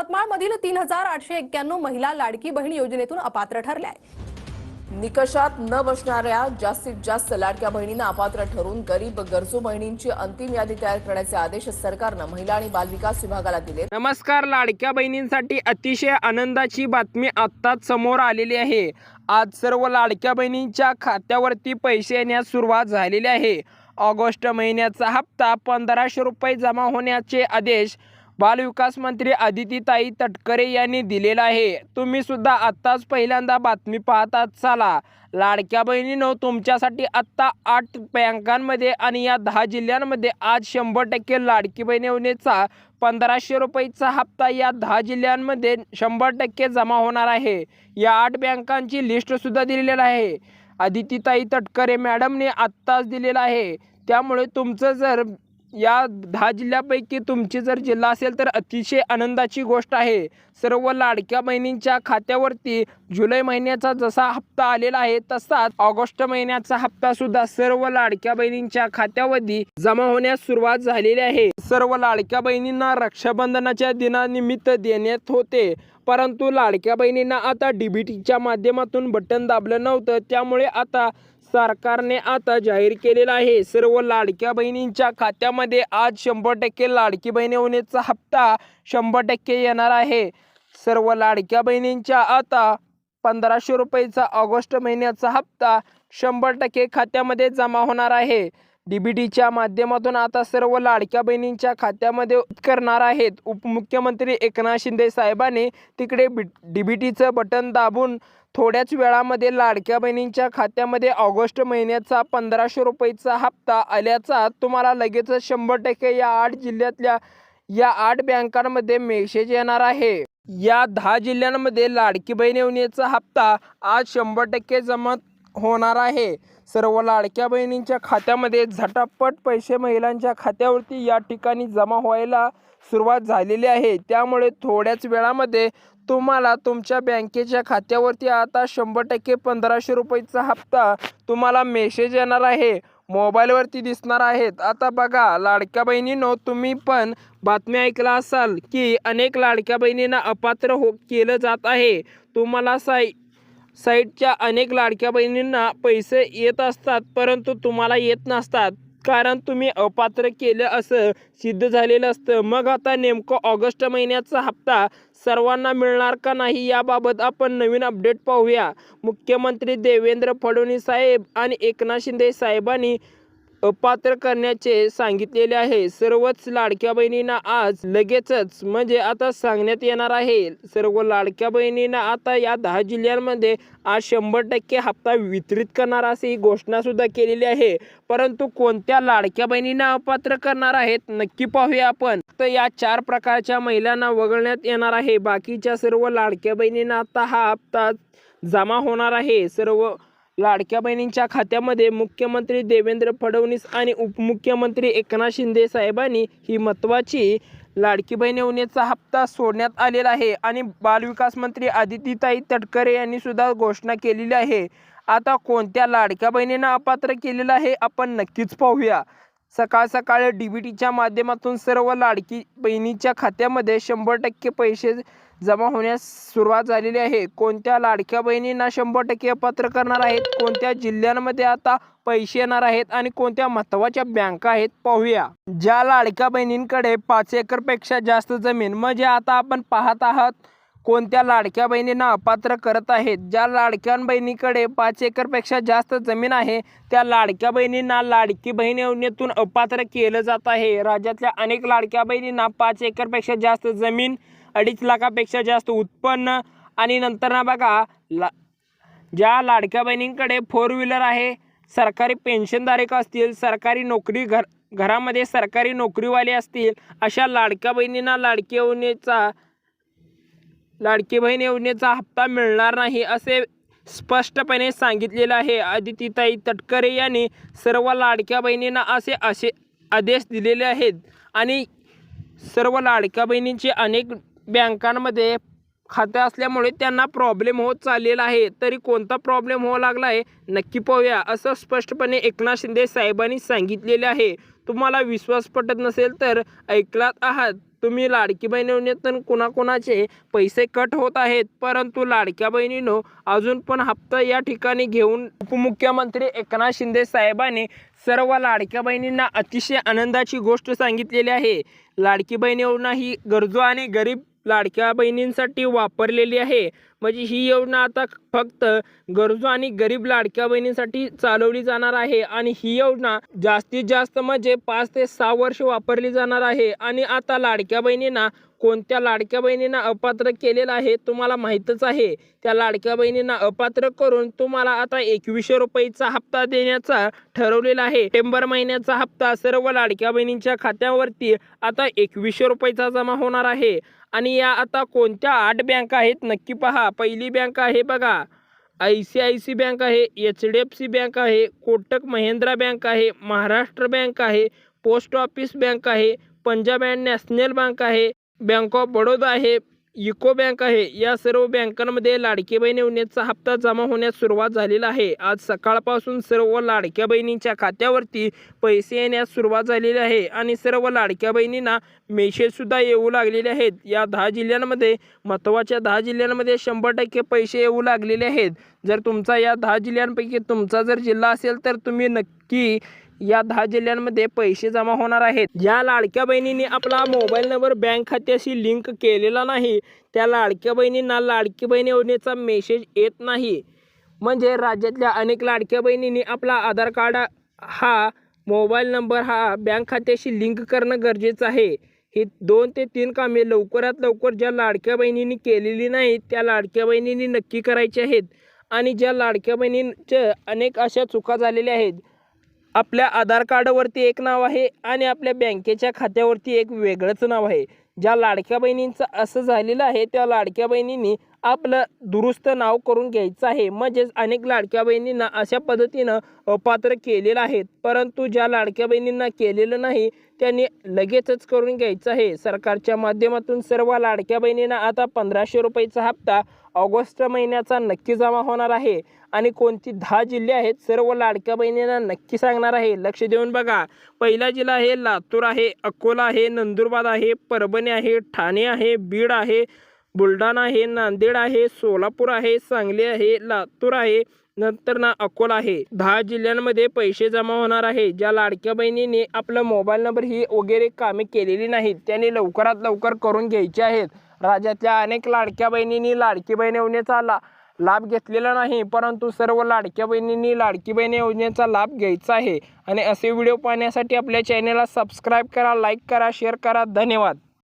यवतमाळमधील तीन हजार आठशे एक्क्याण्णव महिला लाडकी बहीण योजनेतून अपात्र ठरल्या निकषात न बसणाऱ्या जास्तीत जास्त लाडक्या बहिणींना अपात्र ठरून गरीब गरजू बहिणींची अंतिम यादी तयार करण्याचे आदेश सरकारनं महिला आणि बालविकास विभागाला दिले नमस्कार लाडक्या बहिणींसाठी अतिशय आनंदाची बातमी आत्ताच समोर आलेली आहे. आज सर्व लाडक्या बहिणींच्या खात्यावरती पैसे येण्यास सुरुवात झालेली आहे. ऑगस्ट महिन्याचा हप्ता पंधराशे रुपये जमा होण्याचे आदेश बालविकास मंत्री आदितीताई तटकरे यांनी दिलेला आहे. तुम्ही सुद्धा आत्ताच पहिल्यांदा बातमी पाहतात चाला. लाडक्या बहिणीनं तुमच्यासाठी आत्ता आठ बँकांमध्ये आणि या दहा जिल्ह्यांमध्ये आज शंभर टक्के लाडकी बहीण योजनेचा पंधराशे रुपयेचा हप्ता या दहा जिल्ह्यांमध्ये शंभर टक्के जमा होणार आहे. या आठ बँकांची लिस्टसुद्धा दिलेली आहे. आदितीताई तटकरे मॅडमने आत्ताच दिलेला आहे. त्यामुळे तुमचं जर या दहा जिल्ह्यापैकी तुमची जर जिल्हा असेल तर अतिशय आनंदाची गोष्ट आहे. सर्व लाडक्या बहिणींच्या खात्यावरती जुलै महिन्याचा जसा हप्ता आलेला आहे तसाच ऑगस्ट महिन्याचा हप्ता सुद्धा सर्व लाडक्या बहिणींच्या खात्यावरती जमा होण्यास सुरुवात झालेली आहे. सर्व लाडक्या बहिणींना रक्षाबंधनाच्या दिनानिमित्त देण्यात होते. परंतु लाडक्या बहिणींना आता डीबीटीच्या माध्यमातून बटन दाबलं नव्हतं. त्यामुळे आता सरकारने आता जाहीर केलेला आहे. सर्व लाडक्या बहिणींच्या खात्यामध्ये आज शंभर टक्के लाडकी बहिणी होण्याचा हप्ता शंभर टक्के येणार आहे. सर्व लाडक्या बहिणींच्या आता पंधराशे रुपयेचा ऑगस्ट महिन्याचा हप्ता शंभर टक्के खात्यामध्ये जमा होणार आहे. डीबीटीच्या माध्यमातून आता सर्व लाडक्या बहिणींच्या खात्यामध्ये करणार आहेत. उपमुख्यमंत्री एकनाथ शिंदे साहेबांनी तिकडे बी डीबीटीचं बटन दाबून थोड्याच वेळामध्ये लाडक्या बहिणींच्या खात्यामध्ये ऑगस्ट महिन्याचा पंधराशे रुपयेचा हप्ता आल्याचा तुम्हाला लगेचच शंभर टक्के या आठ जिल्ह्यातल्या या आठ बँकांमध्ये मेसेज येणार आहे. या दहा जिल्ह्यांमध्ये लाडकी बहीण योजनेचा हप्ता आज शंभर टक्के जमा होणार आहे. सर्व लाडक्या बहिणींच्या खात्यामध्ये झटापट पैसे महिलांच्या खात्यावरती या ठिकाणी जमा व्हायला सुरुवात झालेली आहे. त्यामुळे थोड्याच वेळामध्ये तुम्हाला तुमच्या बँकेच्या खात्यावरती आता शंभर टक्के पंधराशे रुपयेचा हप्ता तुम्हाला मेसेज येणार आहे. मोबाईलवरती दिसणार आहेत. आता बघा लाडक्या बहिणीनो तुम्ही पण बातम्या ऐकला असाल की अनेक लाडक्या बहिणींना अपात्र हो केलं जात आहे. तुम्हाला साई साईटच्या अनेक लाडक्या बहिणींना पैसे येत असतात परंतु तुम्हाला येत नसतात. कारण तुम्ही अपात्र केलं असं सिद्ध झालेलं असतं. मग आता नेमकं ऑगस्ट महिन्याचा हप्ता सर्वांना मिळणार का नाही याबाबत आपण नवीन अपडेट पाहूया. मुख्यमंत्री देवेंद्र फडणवीस साहेब आणि एकनाथ शिंदे साहेबांनी अपात्र करण्याचे सांगितलेले आहे. सर्वच लाडक्या बहिणींना आज लगेचच म्हणजे आता सांगण्यात येणार आहे सर्व लाडक्या बहिणींना आता या दहा जिल्ह्यांमध्ये आज शंभर टक्के हप्ता वितरित करणार अशी ही घोषणा सुद्धा केलेली आहे. परंतु कोणत्या लाडक्या बहिणींना अपात्र करणार आहेत नक्की पाहूया आपण. तर या चार प्रकारच्या महिलांना वगळण्यात येणार आहे. बाकीच्या सर्व लाडक्या बहिणींना आता हा हप्ता जमा होणार आहे. सर्व लाडक्या बहिणींच्या खात्यामध्ये मुख्यमंत्री देवेंद्र फडणवीस आणि उपमुख्यमंत्री एकनाथ शिंदे साहेबांनी ही महत्त्वाची लाडकी बहीण योजनेचा हप्ता सोडण्यात आलेला आहे आणि बालविकास मंत्री आदितीताई तटकरे यांनी सुद्धा घोषणा केलेली आहे. आता कोणत्या लाडक्या बहिणींना अपात्र केलेलं आहे आपण नक्कीच पाहूया. सकाळ सकाळ डी बी टीच्या माध्यमातून सर्व लाडकी बहिणीच्या खात्यामध्ये शंभर टक्के पैसे जमा होण्यास सुरुवात झालेली आहे. कोणत्या लाडक्या बहिणींना शंभर टक्के अपात्र करणार आहेत? कोणत्या जिल्ह्यांमध्ये आता पैसे येणार आहेत? आणि कोणत्या महत्त्वाच्या बँका आहेत? पाहूया. ज्या लाडक्या बहिणींकडे पाच एकरपेक्षा जास्त जमीन म्हणजे आता आपण पाहत आहात कोणत्या लाडक्या बहिणींना अपात्र करत आहेत? ज्या लाडक्या बहिणीकडे पाच एकरपेक्षा जास्त जमीन आहे त्या लाडक्या बहिणींना लाडकी बहीण योजनेतून अपात्र केलं जात आहे. राज्यातल्या अनेक लाडक्या बहिणींना पाच एकरपेक्षा जास्त जमीन अडीच लाखापेक्षा जास्त उत्पन्न. आणि नंतर ना बघा ला ज्या लाडक्या बहिणींकडे फोर व्हीलर आहे सरकारी पेन्शनधारक असतील सरकारी नोकरी घर घरामध्ये सरकारी नोकरीवाले असतील अशा लाडक्या बहिणींना लाडकी योजनेचा लाडकी बहीण योजनेचा हप्ता मिळणार नाही असे स्पष्टपणे सांगितलेलं आहे. आदितीताई तटकरे यांनी सर्व लाडक्या बहिणींना असे असे आदेश दिलेले आहेत. आणि सर्व लाडक्या बहिणींचे अनेक बँकांमध्ये खाते असल्यामुळे त्यांना प्रॉब्लेम होत चाललेला आहे. तरी कोणता प्रॉब्लेम होऊ लागला आहे? नक्की पाहूया असं स्पष्टपणे एकनाथ शिंदे साहेबांनी सांगितलेले आहे. तुम्हाला विश्वास पटत नसेल तर ऐकलात आहात. तुम्ही लाडकी बहिणीतून योजनेतून कुणाकुणाचे पैसे कट होत आहेत. परंतु लाडक्या बहिणीनो अजून पण हप्ता या ठिकाणी घेऊन उपमुख्यमंत्री एकनाथ शिंदे साहेबांनी सर्व लाडक्या बहिणींना अतिशय आनंदाची गोष्ट सांगितलेली आहे. लाडकी बहीण ही गरजू आणि गरीब लाडक्या बहिणींसाठी वापरलेली आहे. म्हणजे ही योजना आता फक्त गरजू आणि गरीब लाडक्या बहिणींसाठी चालवली जाणार आहे. आणि ही योजना जास्तीत जास्त म्हणजे पाच ते सहा वर्ष वापरली जाणार आहे. आणि आता लाडक्या बहिणींना कोणत्या लाडक्या बहिणींना अपात्र केलेलं आहे तुम्हाला माहीतच आहे. त्या लाडक्या बहिणींना अपात्र करून तुम्हाला आता एकवीसशे रुपयेचा हप्ता देण्याचा ठरवलेला आहे. सप्टेंबर महिन्याचा हप्ता सर्व लाडक्या बहिणींच्या खात्यावरती आता एकवीसशे रुपयेचा जमा होणार आहे. आणि या आता कोणत्या आठ बँक आहेत नक्की पहा. पहिली बँक आहे बघा. I C I C bank आहे H D F C bank आहे कोटक महिंद्रा बँक आहे महाराष्ट्र बँक आहे पोस्ट ऑफिस बँक आहे पंजाब अँड नॅशनल बँक आहे बँक ऑफ बडोदा आहे युको बँक आहे. या सर्व बँकांमध्ये लाडकी बहीण योजनेचा हप्ता जमा होण्यास सुरुवात झालेला आहे. आज सकाळपासून सर्व लाडक्या बहिणींच्या खात्यावरती पैसे येण्यास सुरुवात झालेली आहे आणि सर्व लाडक्या बहिणींना मेसेजसुद्धा येऊ लागलेले आहेत. या दहा जिल्ह्यांमध्ये महत्त्वाच्या दहा जिल्ह्यांमध्ये शंभर टक्के पैसे येऊ लागलेले आहेत. जर तुमचा या दहा जिल्ह्यांपैकी तुमचा जर जिल्हा असेल तर तुम्ही नक्की या दहा जिल्ह्यांमध्ये पैसे जमा होणार आहेत. ज्या लाडक्या बहिणींनी आपला मोबाईल नंबर बँक खात्याशी लिंक केलेला नाही. त्या लाडक्या बहिणींना लाडकी बहीण योजनेचा मेसेज येत नाही. म्हणजे राज्यातल्या अनेक लाडक्या बहिणींनी आपला आधार कार्ड हा मोबाईल नंबर हा बँक खात्याशी लिंक करणं गरजेचं आहे. ही दोन ते तीन कामे लवकरात लवकर ज्या लाडक्या बहिणींनी केलेली नाहीत त्या लाडक्या बहिणींनी नक्की करायची आहेत. आणि ज्या लाडक्या बहिणींच्या अनेक अशा चुका झालेल्या आहेत आपल्या आधार कार्डवरती एक नाव आहे आणि आपल्या बँकेच्या खात्यावरती एक वेगळंच नाव आहे. ज्या लाडक्या बहिणींचं असं झालेलं आहे त्या लाडक्या बहिणींनी आपलं दुरुस्त नाव करून घ्यायचं आहे. म्हणजेच अनेक लाडक्या बहिणींना अशा पद्धतीनं अपात्र केलेलं आहे परंतु ज्या लाडक्या बहिणींना केलेलं नाही त्यांनी लगेचच करून घ्यायचं आहे. सरकारच्या माध्यमातून सर्व लाडक्या बहिणींना आता पंधराशे रुपयेचा हप्ता ऑगस्ट महिन्याचा नक्की जमा होणार आहे. आणि कोणती दहा जिल्हे आहेत सर्व लाडक्या बहिणींना नक्की सांगणार आहे. लक्ष देऊन बघा. पहिला जिल्हा आहे लातूर आहे अकोला आहे नंदुरबार आहे परभणी आहे ठाणे आहे बीड आहे बुलढाणा आहे नांदेड आहे सोलापूर आहे सांगली आहे लातूर आहे नंतर ना अकोला आहे. दहा जिल्ह्यांमध्ये पैसे जमा होणार आहे. ज्या लाडक्या बहिणीने आपलं मोबाईल नंबर ही वगैरे कामे केलेली नाहीत त्यांनी लवकरात लवकर करून घ्यायची आहेत. राज्यातल्या अनेक लाडक्या बहिणींनी लाडकी बहीण योजनेचा ला लाभ घेतलेला नाही परंतु सर्व लाडक्या बहिणींनी लाडकी बहीण योजनेचा लाभ घ्यायचा आहे. आणि असे व्हिडिओ पाहण्यासाठी आपल्या चॅनलला सबस्क्राईब करा लाईक करा शेअर करा. धन्यवाद.